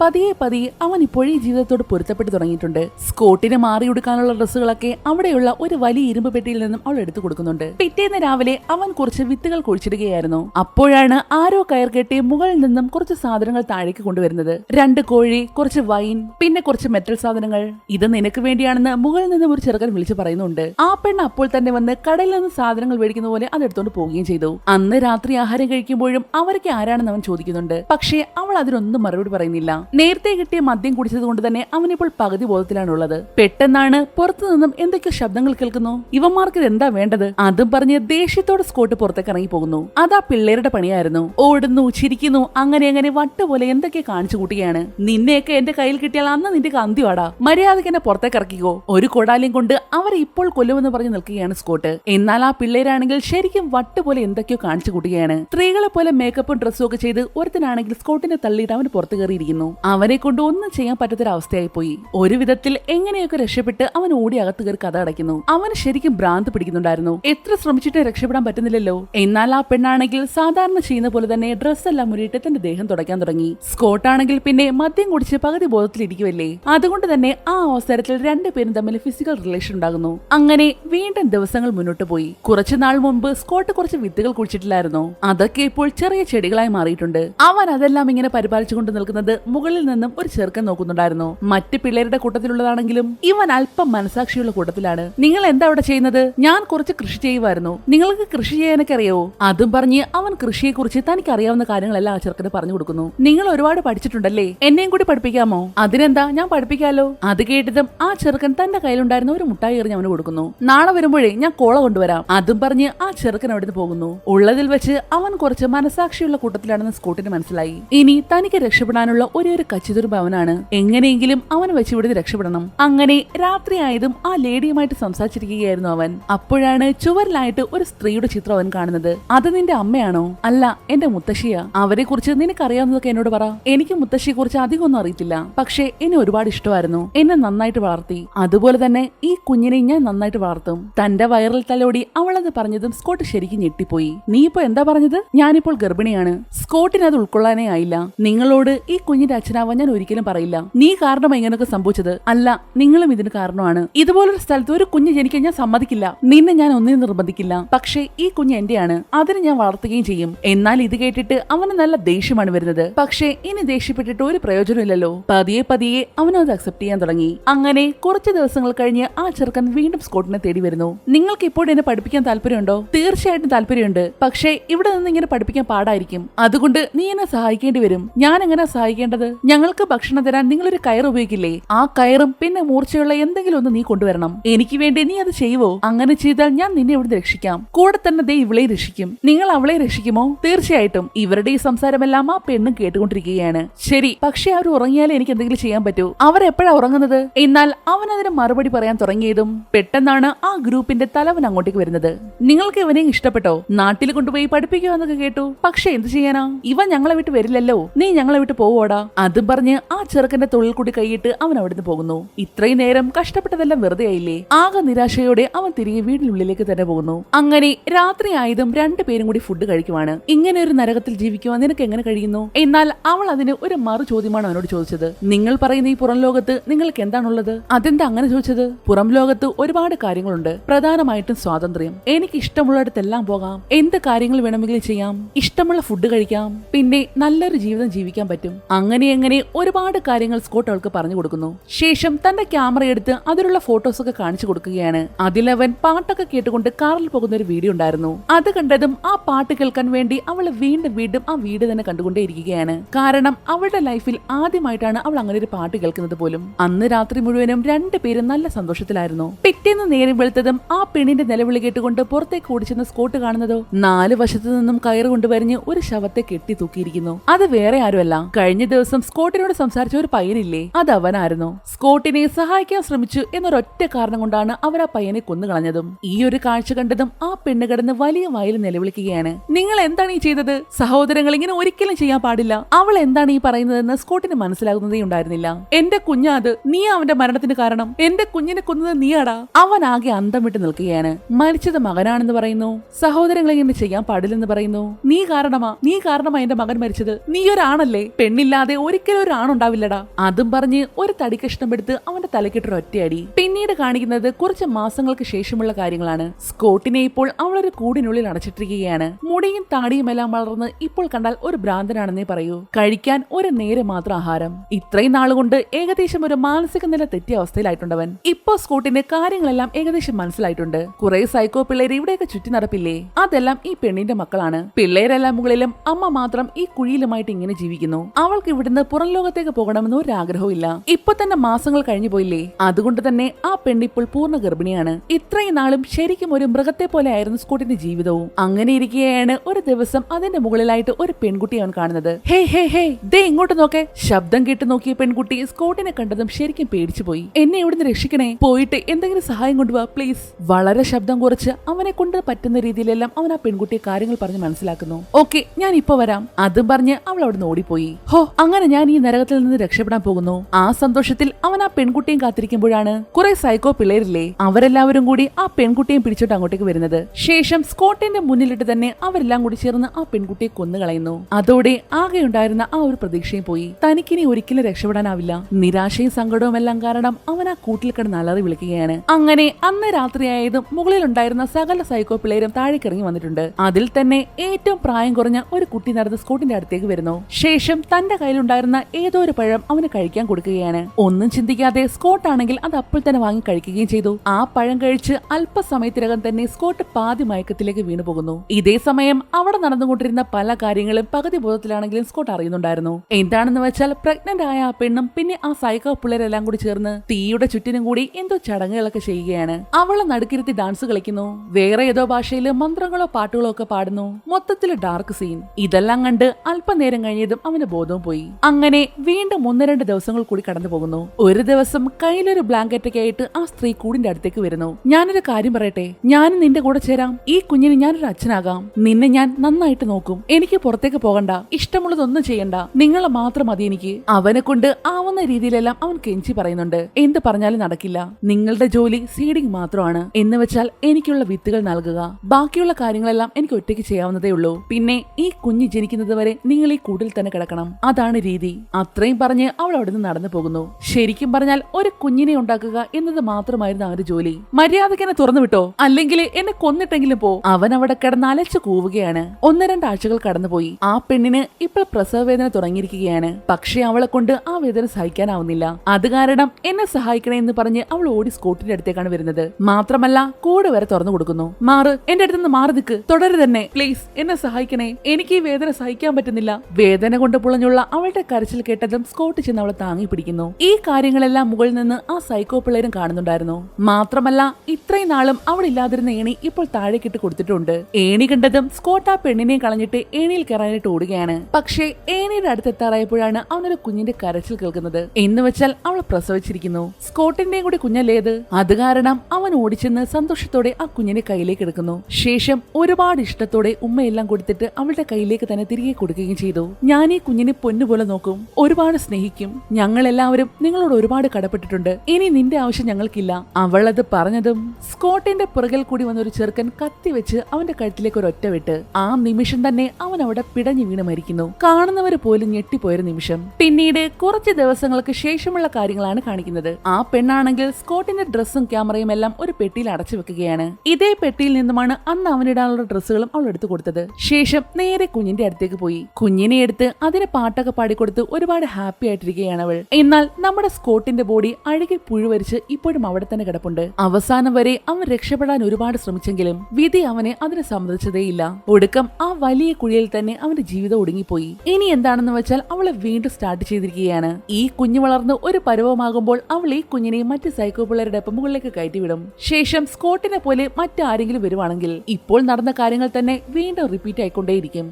[SPEAKER 1] പതിയെ പതിയെ അവൻ ഇപ്പോഴേ ജീവിതത്തോട് പൊരുത്തപ്പെട്ടു തുടങ്ങിയിട്ടുണ്ട്. സ്കോട്ടിന് മാറിയെടുക്കാനുള്ള ഡ്രസ്സുകളൊക്കെ അവിടെയുള്ള ഒരു വലിയ ഇരുമ്പ് പെട്ടിയിൽ നിന്നും അവൾ എടുത്തു കൊടുക്കുന്നുണ്ട്. പിറ്റേന്ന് രാവിലെ അവൻ കുറച്ച് വിത്തുകൾ കുഴിച്ചിടുകയായിരുന്നു. അപ്പോഴാണ് ആരോ കയർ കെട്ടി മുകളിൽ നിന്നും കുറച്ച് സാധനങ്ങൾ താഴേക്ക് കൊണ്ടുവരുന്നത്. രണ്ട് കോഴി കുറച്ച് വൈൻ പിന്നെ കുറച്ച് മെറ്റൽ സാധനങ്ങൾ. ഇത് നിനക്ക് വേണ്ടിയാണെന്ന് മുകളിൽ നിന്നും ഒരു ചെറുക്കൻ വിളിച്ചു പറയുന്നുണ്ട്. ആ പെണ്ണ് അപ്പോൾ തന്നെ വന്ന് കടയിൽ നിന്ന് സാധനങ്ങൾ മേടിക്കുന്ന പോലെ അത് എടുത്തോണ്ട് പോവുകയും ചെയ്തു. അന്ന് രാത്രി ആഹാരം കഴിക്കുമ്പോഴും അവർക്ക് ആരാണെന്ന് അവൻ ചോദിക്കുന്നുണ്ട് പക്ഷേ അവൾ അതിനൊന്നും മറുപടി പറയുന്നില്ല. നേരത്തെ കിട്ടിയ മദ്യം കുടിച്ചത് കൊണ്ട് തന്നെ അവനിപ്പോൾ പകുതി ബോധത്തിലാണുള്ളത്. പെട്ടെന്നാണ് പുറത്തു നിന്നും എന്തൊക്കെയോ ശബ്ദങ്ങൾ കേൾക്കുന്നു? ഇവന്മാർക്ക് എന്താ വേണ്ടത്? അതും പറഞ്ഞ് ദേഷ്യത്തോടെ സ്കോട്ട് പുറത്തേക്ക് ഇറങ്ങി പോകുന്നു അതാ പിള്ളേരുടെ പണിയായിരുന്നു. ഓടുന്നു ചിരിക്കുന്നു അങ്ങനെ അങ്ങനെ വട്ടുപോലെ എന്തൊക്കെ കാണിച്ചു കൂട്ടുകയാണ്. നിന്നെയൊക്കെ എന്റെ കയ്യിൽ കിട്ടിയാൽ അന്ന് നിന്റെ കന്തിവാടാ മര്യാദയ്ക്ക് എന്നെ പുറത്തേക്ക് ഇറക്കിക്കോ. ഒരു കൊടാലിയും കൊണ്ട് അവരെ ഇപ്പോൾ കൊല്ലുമെന്ന് പറഞ്ഞ് നിൽക്കുകയാണ് സ്കോട്ട്. എന്നാൽ ആ പിള്ളേരാണെങ്കിൽ ശരിക്കും വട്ടുപോലെ എന്തൊക്കെയോ കാണിച്ചു കൂട്ടുകയാണ്. സ്ത്രീകളെ പോലെ മേക്കപ്പും ഡ്രസ്സും ഒക്കെ ചെയ്ത് ഒരുത്തനാണെങ്കിൽ സ്കോട്ടിനെ തള്ളിയിട്ട് അവന് പുറത്തു കയറിയിരിക്കുന്നു. അവനെ കൊണ്ട് ഒന്നും ചെയ്യാൻ പറ്റാത്തൊരവസ്ഥയായി പോയി ഒരു വിധത്തിൽ എങ്ങനെയൊക്കെ രക്ഷപ്പെട്ട് അവൻ ഓടി അകത്ത് കയറി കഥ അടയ്ക്കുന്നു. അവന് ശരിക്കും ഭ്രാന്ത് പിടിക്കുന്നുണ്ടായിരുന്നു. എത്ര ശ്രമിച്ചിട്ട് രക്ഷപ്പെടാൻ പറ്റുന്നില്ലല്ലോ. എന്നാൽ ആ പെണ്ണാണെങ്കിൽ സാധാരണ ചെയ്യുന്ന പോലെ തന്നെ ഡ്രസ് എല്ലാം മുരിയിട്ട് തന്റെ ദേഹം തുടയ്ക്കാൻ തുടങ്ങി. സ്കോട്ടാണെങ്കിൽ പിന്നെ മദ്യം കുടിച്ച് പകുതി ബോധത്തിലിരിക്കുമല്ലേ അതുകൊണ്ട് തന്നെ ആ അവസരത്തിൽ രണ്ടുപേരും തമ്മിൽ ഫിസിക്കൽ റിലേഷൻ ഉണ്ടാകുന്നു. അങ്ങനെ വീണ്ടും ദിവസങ്ങൾ മുന്നോട്ട് പോയി. കുറച്ചുനാൾ മുമ്പ് സ്കോട്ട് കുറച്ച് വിത്തുകൾ കുടിച്ചിട്ടില്ലായിരുന്നു. അതൊക്കെ ഇപ്പോൾ ചെറിയ ചെടികളായി മാറിയിട്ടുണ്ട്. അവൻ അതെല്ലാം ഇങ്ങനെ പരിപാലിച്ചുകൊണ്ട് നിൽക്കുന്നത് മുകളിൽ നിന്നും ഒരു ചെറുക്കൻ നോക്കുന്നുണ്ടായിരുന്നു. മറ്റ് പിള്ളേരുടെ കൂട്ടത്തിലുള്ളതാണെങ്കിലും ഇവൻ അല്പം മനസാക്ഷിയുള്ള കൂട്ടത്തിലാണ്. നിങ്ങൾ എന്താ അവിടെ ചെയ്യുന്നത്? ഞാൻ കുറച്ച് കൃഷി ചെയ്യുമായിരുന്നു നിങ്ങൾക്ക് കൃഷി ചെയ്യാനൊക്കെ അറിയാവോ അതും പറഞ്ഞ് അവൻ കൃഷിയെ കുറിച്ച് തനിക്ക് അറിയാവുന്ന കാര്യങ്ങളെല്ലാം ആ ചെറുക്കന് പറഞ്ഞു കൊടുക്കുന്നു. നിങ്ങൾ ഒരുപാട് പഠിച്ചിട്ടുണ്ടല്ലേ? എന്നെയും കൂടി പഠിപ്പിക്കാമോ? അതിനെന്താ? ഞാൻ പഠിപ്പിക്കാലോ? അത് കേട്ടതും ആ ചെറുക്കൻ തന്റെ കയ്യിലുണ്ടായിരുന്ന ഒരു മുട്ടായി എറിഞ്ഞ് അവന് കൊടുക്കുന്നു. നാളെ വരുമ്പോഴേ ഞാൻ കോള കൊണ്ടുവരാം. അതും പറഞ്ഞ് ആ ചെറുക്കൻ അവിടുന്ന് പോകുന്നു. ഉള്ളതിൽ വെച്ച് അവൻ കുറച്ച് മനസാക്ഷിയുള്ള കൂട്ടത്തിലാണെന്ന് സ്കൂട്ടിന് മനസ്സിലായി. ഇനി തനിക്ക് രക്ഷപ്പെടാനുള്ള ഒരേ ഒരു കച്ചിതൊരു ഭവനാണ് എങ്ങനെയെങ്കിലും അവൻ വെച്ച് രക്ഷപ്പെടണം. അങ്ങനെ രാത്രിയായതും ആ ലേഡിയുമായിട്ട് സംസാരിച്ചിരിക്കുകയായിരുന്നു അവൻ. അപ്പോഴാണ് ചുവരിലായിട്ട് ഒരു സ്ത്രീയുടെ ചിത്രം അവൻ കാണുന്നത്. അത് നിന്റെ അമ്മയാണോ? അല്ല എന്റെ മുത്തശ്ശിയാ. അവരെ കുറിച്ച് നിനക്കറിയാവുന്നതൊക്കെ എന്നോട് പറ. എനിക്ക് മുത്തശ്ശിയെ കുറിച്ച് അധികം ഒന്നും അറിയത്തില്ല. പക്ഷേ എന്നെ ഒരുപാട് ഇഷ്ടമായിരുന്നു. എന്നെ നന്നായിട്ട് വളർത്തി. അതുപോലെ തന്നെ ഈ കുഞ്ഞിനെ ഞാൻ നന്നായിട്ട് വളർത്തും. തന്റെ വയറിൽ തലോടി അവളത് പറഞ്ഞതും സ്കോട്ട് ശരിക്കും ഞെട്ടിപ്പോയി. നീ ഇപ്പൊ എന്താ പറഞ്ഞത്? ഞാനിപ്പോൾ ഗർഭിണിയാണ്. സ്കോട്ടിന് അത് ഉൾക്കൊള്ളാനേ ആയില്ല. നിങ്ങളോട് ഈ കുഞ്ഞിന്റെ അച്ഛനാവാൻ ഞാൻ ഒരിക്കലും പറയില്ല. നീ കാരണം ഇങ്ങനെയൊക്കെ സംഭവിച്ചത്? അല്ല നിങ്ങളും ഇതിന് കാരണമാണ്. ഇതുപോലൊരു സ്ഥലത്ത് ഒരു കുഞ്ഞ് ജനിക്കാൻ ഞാൻ സമ്മതിക്കില്ല. നിന്നെ ഞാൻ ഒന്നിനും നിർബന്ധിക്കില്ല. പക്ഷേ ഈ കുഞ്ഞ് എന്റെയാണ്. അതിന് ഞാൻ വളർത്തുകയും ചെയ്യും. എന്നാൽ ഇത് കേട്ടിട്ട് അവന് നല്ല ദേഷ്യമാണ് വരുന്നത്. പക്ഷേ ഇനി ദേഷ്യപ്പെട്ടിട്ട് ഒരു പ്രയോജനമില്ലല്ലോ പതിയെ പതിയെ അവനത് അക്സെപ്റ്റ് ചെയ്യാൻ തുടങ്ങി. അങ്ങനെ കുറച്ച് ദിവസങ്ങൾ കഴിഞ്ഞ് ആ ചെറുക്കൻ വീണ്ടും സ്കോട്ടിനെ തേടി വരുന്നു. നിങ്ങൾക്ക് ഇപ്പോൾ എന്നെ പഠിപ്പിക്കാൻ താല്പര്യമുണ്ടോ? തീർച്ചയായിട്ടും താല്പര്യമുണ്ട്. പക്ഷേ ഇവിടെ നിന്ന് ഇങ്ങനെ പഠിപ്പിക്കാൻ പാടായിരിക്കും. അതുകൊണ്ട് നീ എന്നെ സഹായിക്കേണ്ടി വരും. ഞാൻ എങ്ങനെ സഹായിക്കേണ്ടത്? ഞങ്ങൾക്ക് ഭക്ഷണം തരാൻ നിങ്ങളൊരു കയർ ഉപയോഗിക്കില്ലേ? ആ കയറും പിന്നെ മൂർച്ചയുള്ള എന്തെങ്കിലും ഒന്ന് നീ കൊണ്ടുവരണം. എനിക്ക് വേണ്ടി നീ അത് ചെയ്യുവോ അങ്ങനെ ചെയ്താൽ ഞാൻ നിന്നെ ഇവിടെ രക്ഷിക്കാം. കൂടെ തന്നെ ദേ ഇവളെ രക്ഷിക്കും. നിങ്ങൾ അവളെ രക്ഷിക്കുമോ? തീർച്ചയായിട്ടും. ഇവരുടെ ഈ സംസാരമെല്ലാം ആ പെണ്ണും കേട്ടുകൊണ്ടിരിക്കുകയാണ്. ശരി പക്ഷെ അവർ ഉറങ്ങിയാലേ എനിക്ക് എന്തെങ്കിലും ചെയ്യാൻ പറ്റൂ. അവർ എപ്പോഴാ ഉറങ്ങുന്നത്? എന്നാൽ അവൻ അതിന് മറുപടി പറയാൻ തുടങ്ങിയതും പെട്ടെന്നാണ് ആ ഗ്രൂപ്പിന്റെ തലവൻ അങ്ങോട്ടേക്ക് വരുന്നത്. നിങ്ങൾക്ക് ഇവനെ ഇഷ്ടപ്പെട്ടോ? നാട്ടിൽ കൊണ്ടുപോയി പഠിപ്പിക്കുക എന്നൊക്കെ കേട്ടു. പക്ഷെ എന്ത് ചെയ്യാനാ? ഇവൻ ഞങ്ങളെ വിട്ട് വരില്ലല്ലോ. നീ ഞങ്ങളെ വിട്ട് പോവോടാ അത് പറഞ്ഞ് ആ ചെറുക്കന്റെ തൊഴിൽ കൂടി കൈയിട്ട് അവൻ അവിടുന്ന് പോകുന്നു. ഇത്രയും നേരം കഷ്ടപ്പെട്ടതെല്ലാം വെറുതെ ആയില്ലേ ആകെ നിരാശയോടെ അവൻ തിരികെ വീടിനുള്ളിലേക്ക് തന്നെ പോകുന്നു. അങ്ങനെ രാത്രി ആയതും രണ്ടുപേരും കൂടി ഫുഡ് കഴിക്കുവാണ്. ഇങ്ങനെ ഒരു നരകത്തിൽ ജീവിക്കുവാൻ നിനക്ക് എങ്ങനെ കഴിയുന്നു? എന്നാൽ അവൾ അതിന് ഒരു മറു ചോദ്യമാണ് അവനോട് ചോദിച്ചത്. നിങ്ങൾ പറയുന്ന ഈ പുറം ലോകത്ത് നിങ്ങൾക്ക് എന്താണുള്ളത്? അതെന്താ അങ്ങനെ ചോദിച്ചത്? പുറം ലോകത്ത് ഒരുപാട് കാര്യങ്ങളുണ്ട്. പ്രധാനമായിട്ടും സ്വാതന്ത്ര്യം. എനിക്ക് ഇഷ്ടമുള്ളിടത്തെല്ലാം പോകാം. എന്ത് കാര്യങ്ങൾ വേണമെങ്കിലും ചെയ്യാം. ഇഷ്ടമുള്ള ഫുഡ് കഴിക്കാം. പിന്നെ നല്ലൊരു ജീവിതം ജീവിക്കാൻ പറ്റും. അങ്ങനെ അങ്ങനെ ഒരുപാട് കാര്യങ്ങൾ സ്കോട്ട് അവൾക്ക് പറഞ്ഞു കൊടുക്കുന്നു. ശേഷം തന്റെ ക്യാമറ എടുത്ത് അതിലുള്ള ഫോട്ടോസ് ഒക്കെ കാണിച്ചു കൊടുക്കുകയാണ്. അതിലവൻ പാട്ടൊക്കെ കേട്ടുകൊണ്ട് കാറിൽ പോകുന്ന ഒരു വീഡിയോ ഉണ്ടായിരുന്നു. അത് കണ്ടതും ആ പാട്ട് കേൾക്കാൻ വേണ്ടി അവൾ വീണ്ടും വീണ്ടും ആ വീട് തന്നെ കണ്ടുകൊണ്ടേയിരിക്കുകയാണ് കാരണം അവളുടെ ലൈഫിൽ ആദ്യമായിട്ടാണ് അവൾ അങ്ങനെ ഒരു പാട്ട് കേൾക്കുന്നത് പോലും. അന്ന് രാത്രി മുഴുവനും രണ്ടുപേരും നല്ല സന്തോഷത്തിലായിരുന്നു. പിറ്റേന്ന് നേരം വെളുത്തതും ആ പെണ്ണിന്റെ നിലവിളി കേട്ടുകൊണ്ട് പുറത്തേക്ക് ഓടിച്ചെന്ന് സ്കോട്ട് കാണുന്നതോ നാല് വശത്തു നിന്നും കയറുകൊണ്ട് വരിഞ്ഞ് ഒരു ശവത്തെ കെട്ടി തൂക്കിയിരിക്കുന്നു. അത് വേറെ ആരുമല്ല. കഴിഞ്ഞ ദിവസം സ്കോട്ടിനോട് സംസാരിച്ച ഒരു പയ്യനില്ലേ? അത് അവനായിരുന്നു. സ്കോട്ടിനെ സഹായിക്കാൻ ശ്രമിച്ചു എന്നൊരൊറ്റ കാരണം കൊണ്ടാണ് അവൻ ആ പയ്യനെ കൊന്നുകളഞ്ഞതും. ഈ ഒരു കാഴ്ച കണ്ടതും ആ പെണ്ണ് കിടന്ന് വലിയ വായിൽ നിലവിളിക്കുകയാണ്. നിങ്ങൾ എന്താണ് ഈ ചെയ്തത്? സഹോദരങ്ങൾ ഇങ്ങനെ ഒരിക്കലും ചെയ്യാൻ പാടില്ല. അവൾ എന്താണ് ഈ പറയുന്നതെന്ന് സ്കോട്ടിന് മനസ്സിലാകുന്നതേ ഉണ്ടായിരുന്നില്ല. എന്റെ കുഞ്ഞാത് നീ അവന്റെ മരണത്തിന് കാരണം. എന്റെ കുഞ്ഞിനെ കൊന്നത് നീയാടാ. അവൻ ആകെ അന്തം വിട്ട് നിൽക്കുകയാണ്. മരിച്ചത് മകനാണെന്ന് പറയുന്നു. സഹോദരങ്ങളെ ഇങ്ങനെ ചെയ്യാൻ പാടില്ലെന്ന് പറയുന്നു. നീ കാരണമാ. നീ കാരണമാ എന്റെ മകൻ മരിച്ചത്. നീ ഒരാണല്ലേ? പെണ്ണില്ലാതെ ഒരിക്കലും ഒരാണുണ്ടാവില്ലടാ. അതും പറഞ്ഞ് ഒരു തടി കഷ്ണം എടുത്ത് അവന്റെ തലക്കിട്ടൊരു ഒറ്റയടി. പിന്നീട് കാണിക്കുന്നത് കുറച്ച് മാസങ്ങൾക്ക് ശേഷമുള്ള കാര്യങ്ങളാണ്. സ്കോട്ടിനെ ഇപ്പോൾ അവളൊരു കൂടിനുള്ളിൽ അടച്ചിട്ടിരിക്കുകയാണ്. മുടിയും താടിയും എല്ലാം വളർന്ന് ഇപ്പോൾ കണ്ടാൽ ഒരു ഭ്രാന്തനാണെന്നേ പറയൂ. കഴിക്കാൻ ഒരു നേരെ മാത്രം ആഹാരം. ഇത്രയും നാളുകൊണ്ട് ഏകദേശം ഒരു മാനസിക നില തെറ്റിയ അവസ്ഥയിലായിട്ടുണ്ടവൻ. ഇപ്പോ സ്കോട്ടിന്റെ കാര്യങ്ങളെല്ലാം ഏകദേശം മനസ്സിലായിട്ടുണ്ട്. കുറെ സൈക്കോ പിള്ളേർ ഇവിടെയൊക്കെ ചുറ്റി നടപ്പില്ലേ അതെല്ലാം ഈ പെണ്ണിന്റെ മക്കളാണ്. പിള്ളേരെല്ലാം മുകളിലും അമ്മ മാത്രം ഈ കുഴിയിലുമായിട്ട് ഇങ്ങനെ ജീവിക്കുന്നു. അവൾക്ക് ഇവിടുന്ന് പുറം ലോകത്തേക്ക് പോകണമെന്ന് ഒരു ആഗ്രഹവും ഇല്ല ഇപ്പൊ തന്നെ മാസങ്ങൾ കഴിഞ്ഞു പോയില്ലേ? അതുകൊണ്ട് തന്നെ ആ പെണ്ണിപ്പോൾ പൂർണ ഗർഭിണിയാണ്. ഇത്രയും നാളും ശരിക്കും ഒരു മൃഗത്തെ പോലെ ആയിരുന്നു സ്കൂട്ടിന്റെ ജീവിതവും. അങ്ങനെ ഇരിക്കുകയാണ് ഒരു ദിവസം അതിന്റെ മുകളിലായിട്ട് ഒരു പെൺകുട്ടി അവൻ കാണുന്നത്. ഹേ ഹേ ഹേ ദേ ഇങ്ങോട്ട് നോക്കേ. ശബ്ദം കേട്ട് നോക്കിയ പെൺകുട്ടി സ്കോട്ടിനെ കണ്ടതും ശരിക്കും പേടിച്ചു പോയി. എന്നെ ഇവിടുന്ന് രക്ഷിക്കണേ. പോയിട്ട് എന്തെങ്കിലും സഹായം കൊണ്ടുപോവാ പ്ലീസ്. വളരെ ശബ്ദം കുറച്ച് അവനെ കൊണ്ട് പറ്റുന്ന രീതിയിലെല്ലാം അവൻ ആ പെൺകുട്ടിയെ കാര്യങ്ങൾ പറഞ്ഞ് മനസ്സിലാക്കുന്നു. ഓക്കെ ഞാൻ ഇപ്പൊ വരാം. അതും പറഞ്ഞ് അവൾ അവിടുന്ന് ഓടിപ്പോയി. ഹോ അങ്ങനെ ഞാൻ ഈ നരകത്തിൽ നിന്ന് രക്ഷപ്പെടാൻ പോകുന്നു. ആ സന്തോഷത്തിൽ അവൻ ആ പെൺകുട്ടിയും കാത്തിരിക്കുമ്പോഴാണ് കുറെ സൈക്കോ പിള്ളേരില്ലേ അവരെല്ലാവരും കൂടി ആ പെൺകുട്ടിയെ പിടിച്ചോട്ട് അങ്ങോട്ടേക്ക് വരുന്നത്. ശേഷം സ്കോട്ടിന്റെ മുന്നിലിട്ട് തന്നെ അവരെല്ലാം കൂടി ചേർന്ന് ആ പെൺകുട്ടിയെ കൊന്നുകളയുന്നു അതോടെ ആകെ ഉണ്ടായിരുന്ന ആ ഒരു പ്രതീക്ഷയും പോയി. തനിക്കിനി ഒരിക്കലും രക്ഷപ്പെടാനാവില്ല. നിരാശയും സങ്കടവും എല്ലാം കാരണം അവൻ ആ കൂട്ടിൽ കിടന്ന് അലറി വിളിക്കുകയാണ്. അങ്ങനെ അന്ന് രാത്രിയായതും മുകളിലുണ്ടായിരുന്ന സകല സൈക്കോ പിള്ളേരും താഴേക്കിറങ്ങി വന്നിട്ടുണ്ട്. അതിൽ തന്നെ ഏറ്റവും പ്രായം കുറഞ്ഞ ഒരു കുട്ടി നടന്ന് സ്കോട്ടിന്റെ അടുത്തേക്ക് വരുന്നു. ശേഷം തന്റെ കയ്യിലുണ്ടായിരുന്ന ഏതോ ഒരു പഴം അവന് കഴിക്കാൻ കൊടുക്കുകയാണ്. ഒന്നും ചിന്തിക്കാതെ സ്കോട്ട് ആണെങ്കിൽ അത് അപ്പോൾ തന്നെ വാങ്ങി കഴിക്കുകയും ചെയ്തു. ആ പഴം കഴിച്ച് അല്പസമയത്തിനകം തന്നെ സ്കോട്ട് പാതി മയക്കത്തിലേക്ക് വീണു പോകുന്നു. ഇതേ സമയം അവിടെ നടന്നുകൊണ്ടിരുന്ന പല കാര്യങ്ങളും പകുതി ബോധത്തിലാണെങ്കിലും സ്കോട്ട് അറിയുന്നുണ്ടായിരുന്നു. എന്താണെന്ന് വെച്ചാൽ പ്രഗ്നന്റ് ആയ ആ പെണ്ണും പിന്നെ ആ സൈക്കോ പിള്ളേരെല്ലാം കൂടി ചേർന്ന് തീയുടെ ചുറ്റിനും കൂടി എന്തോ ചടങ്ങുകളൊക്കെ ചെയ്യുകയാണ്. അവളെ നടുക്കിരുത്തി ഡാൻസ് കളിക്കുന്നു. വേറെ ഏതോ ഭാഷയിൽ മന്ത്രങ്ങളോ പാട്ടുകളോ ഒക്കെ പാടുന്നു. മൊത്തത്തിൽ ഡാർക്ക് സീൻ ഇതെല്ലാം കണ്ട് അല്പനേരം കഴിഞ്ഞതും അവന് ബോധവും പോയി. അങ്ങനെ വീണ്ടും ഒന്ന് രണ്ട് ദിവസങ്ങൾ കൂടി കടന്നു പോകുന്നു. ഒരു ദിവസം കയ്യിലൊരു ബ്ലാങ്കറ്റ് ഒക്കെ ആയിട്ട് ആ സ്ത്രീ കൂടിന്റെ അടുത്തേക്ക് വരുന്നു. ഞാനൊരു കാര്യം പറയട്ടെ? ഞാൻ നിന്റെ കൂടെ ചേരാം. ഈ കുഞ്ഞിന് ഞാനൊരു അച്ഛനാകാം. നിന്നെ ഞാൻ നന്നായിട്ട് നോക്കും. എനിക്ക് പുറത്തേക്ക് പോകണ്ട. ഇഷ്ടമുള്ളതൊന്നും ചെയ്യണ്ട. നിങ്ങളെ മാത്രം മതി എനിക്ക്. അവനെ കൊണ്ട് ആവുന്ന രീതിയിലെല്ലാം അവൻ കെഞ്ചി പറയുന്നുണ്ട്. എന്ത് പറഞ്ഞാലും നടക്കില്ല. നിങ്ങളുടെ ജോലി സീഡിംഗ് മാത്രമാണ്. എന്ന് വെച്ചാൽ എനിക്കുള്ള വിത്തുകൾ നൽകുക. ബാക്കിയുള്ള കാര്യങ്ങളെല്ലാം എനിക്ക് ഒറ്റയ്ക്ക് ചെയ്യാവുന്നതേ ഉള്ളൂ. പിന്നെ ഈ കുഞ്ഞ് ജനിക്കുന്നത് വരെ നിങ്ങൾ ഈ കൂട്ടിൽ തന്നെ കിടക്കണം. അതാണ് രീതി. അത്രയും പറഞ്ഞ് അവൾ അവിടെ നിന്ന് നടന്നു പോകുന്നു. ശരിക്കും പറഞ്ഞാൽ ഒരു കുഞ്ഞിനെ ഉണ്ടാക്കുക എന്നത് മാത്രമായിരുന്നു അവരുടെ ജോലി. മര്യാദയ്ക്ക് എന്നെ തുറന്നു വിട്ടോ? അല്ലെങ്കിൽ എന്നെ കൊന്നിട്ടെങ്കിലും പോ. അവൻ അവിടെ കിടന്ന് അലച്ചു കൂവുകയാണ്. ഒന്ന് രണ്ടാഴ്ചകൾ കടന്നുപോയി. ആ പെണ്ണിന് ഇപ്പോൾ പ്രസവ വേദന തുടങ്ങിയിരിക്കുകയാണ്. പക്ഷെ അവളെ കൊണ്ട് ആ വേദന സഹിക്കാനാവുന്നില്ല. അത് കാരണം എന്നെ സഹായിക്കണേ എന്ന് പറഞ്ഞ് അവൾ ഓടി സ്കൂട്ടിന്റെ അടുത്തേക്കാണ് വരുന്നത്. മാത്രമല്ല കൂടെ വരെ തുറന്നു കൊടുക്കുന്നു. മാറ് എന്റെ അടുത്ത് നിന്ന് മാറി നിൽക്ക്. തുടരെ തന്നെ. പ്ലീസ് എന്നെ സഹായിക്കണേ. എനിക്ക് ഈ വേദന സഹിക്കാൻ പറ്റുന്നില്ല. വേദന കൊണ്ട് പുളഞ്ഞുള്ള അവളുടെ കരച്ചിൽ കേട്ടതും സ്കോട്ട് ചെന്ന് അവളെ താങ്ങി പിടിക്കുന്നു. ഈ കാര്യങ്ങളെല്ലാം മുകളിൽ നിന്ന് ആ സൈക്കോ പിള്ളേരും കാണുന്നുണ്ടായിരുന്നു. മാത്രമല്ല ഇത്രയും നാളും അവൾ ഇല്ലാതിരുന്ന ഏണി ഇപ്പോൾ താഴേക്കിട്ട് കൊടുത്തിട്ടുണ്ട്. ഏണി കണ്ടതും സ്കോട്ട് ആ പെണ്ണിനെ കളഞ്ഞിട്ട് ഏണിയിൽ കയറാനായിട്ട് ഓടുകയാണ്. പക്ഷേ ഏണിയുടെ അടുത്തെത്താറായപ്പോഴാണ് അവനൊരു കുഞ്ഞിന്റെ കരച്ചിൽ കേൾക്കുന്നത്. എന്ന് വെച്ചാൽ അവൾ പ്രസവിച്ചിരിക്കുന്നു. സ്കോട്ടിന്റെയും കൂടി കുഞ്ഞല്ലേത് അത് കാരണം അവൻ ഓടിച്ചെന്ന് സന്തോഷത്തോടെ ആ കുഞ്ഞിനെ കയ്യിലേക്ക് എടുക്കുന്നു. ശേഷം ഒരുപാട് ഇഷ്ടത്തോടെ ഉമ്മയെല്ലാം കൊടുത്തിട്ട് അവളുടെ കയ്യിലേക്ക് തന്നെ തിരികെ കൊടുക്കുകയും ചെയ്തു. ഞാൻ ഈ കുഞ്ഞിനെ പൊന്നുപോലെ നോക്കും. ഒരുപാട് സ്നേഹിക്കും. ഞങ്ങൾ എല്ലാവരും നിങ്ങളോട് ഒരുപാട് കടപ്പെട്ടിട്ടുണ്ട്. ഇനി നിന്റെ ആവശ്യം ഞങ്ങൾക്കില്ല. അത് പറഞ്ഞതും സ്കോട്ടിന്റെ പുറകിൽ കൂടി വന്ന ഒരു ചെറുക്കൻ കത്തി വെച്ച് അവന്റെ കഴുത്തിലേക്ക് ഒരു ഒറ്റ വിട്ട് ആ നിമിഷം തന്നെ അവൻ അവിടെ പിടഞ്ഞു വീണ് മരിക്കുന്നു. കാണുന്നവര് പോലും ഞെട്ടിപ്പോയൊരു നിമിഷം. പിന്നീട് കുറച്ച് ദിവസങ്ങൾക്ക് ശേഷമുള്ള കാര്യങ്ങളാണ് കാണിക്കുന്നത്. ആ പെണ്ണാണെങ്കിൽ സ്കോട്ടിന്റെ ഡ്രസ്സും ക്യാമറയും എല്ലാം ഒരു പെട്ടിയിൽ അടച്ചു വെക്കുകയാണ്. ഇതേ പെട്ടിയിൽ നിന്നുമാണ് അന്ന് അവനിടാനുള്ള ഡ്രസ്സുകളും അവൾ എടുത്തു കൊടുത്തത്. ശേഷം നേരെ കുഞ്ഞിന്റെ അടുത്തേക്ക് പോയി. കുഞ്ഞിനെ എടുത്ത് അതിന് പാട്ടൊക്കെ പാടിക്കൊടുത്ത് ഒരുപാട് ഹാപ്പി ആയിട്ടിരിക്കുകയാണ് അവൾ. എന്നാൽ നമ്മുടെ സ്കോട്ടിന്റെ ബോഡി അഴുകി പുഴുവരിച്ച് ഇപ്പോഴും അവിടെ തന്നെ കിടപ്പുണ്ട്. അവസാനം വരെ അവൻ രക്ഷപ്പെടാൻ ഒരുപാട് ശ്രമിച്ചെങ്കിലും വിധി അവനെ അതിന് സമ്മതിച്ചതേയില്ല. ഒടുക്കം ആ വലിയ കുഴിയിൽ തന്നെ അവന്റെ ജീവിതം ഒടുങ്ങിപ്പോയി. ഇനി എന്താണെന്ന് വെച്ചാൽ അവളെ വീണ്ടും സ്റ്റാർട്ട് ചെയ്തിരിക്കുകയാണ്. ഈ കുഞ്ഞു വളർന്ന് ഒരു പരുവമാകുമ്പോൾ അവൾ ഈ കുഞ്ഞിനെ മറ്റ് സൈക്കോ പിള്ളേരുടെ മുകളിലേക്ക് കയറ്റിവിടും. ശേഷം സ്കോട്ടിനെ പോലെ മറ്റാരെങ്കിലും വരുവാണെങ്കിൽ ഇപ്പോൾ നടന്ന കാര്യങ്ങൾ തന്നെ വീണ്ടും റിപ്പീറ്റ് ആയിക്കൊണ്ടേയിരിക്കും.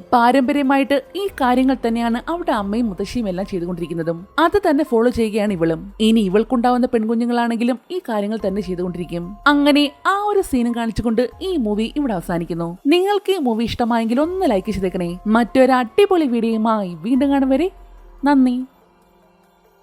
[SPEAKER 1] പാരമ്പര്യമായിട്ട് ഈ കാര്യങ്ങൾ തന്നെയാണ് അവിടെ അമ്മയും മുത്തശ്ശിയും എല്ലാം ചെയ്തുകൊണ്ടിരിക്കുന്നതും. അത് തന്നെ ഫോളോ ചെയ്യുകയാണ് ഇവളും. ഇനി ഇവൾക്കുണ്ടാവുന്ന പെൺകുഞ്ഞുങ്ങളാണെങ്കിലും ഈ കാര്യങ്ങൾ തന്നെ ചെയ്തുകൊണ്ടിരിക്കും. അങ്ങനെ ആ ഒരു സീനും കാണിച്ചുകൊണ്ട് ഈ മൂവി ഇവിടെ അവസാനിക്കുന്നു. നിങ്ങൾക്ക് ഈ മൂവി ഇഷ്ടമായെങ്കിൽ ഒന്ന് ലൈക്ക് ചെയ്തേക്കണേ. മറ്റൊരു അടിപൊളി വീഡിയോയുമായി വീണ്ടും കാണും വരെ. നന്ദി.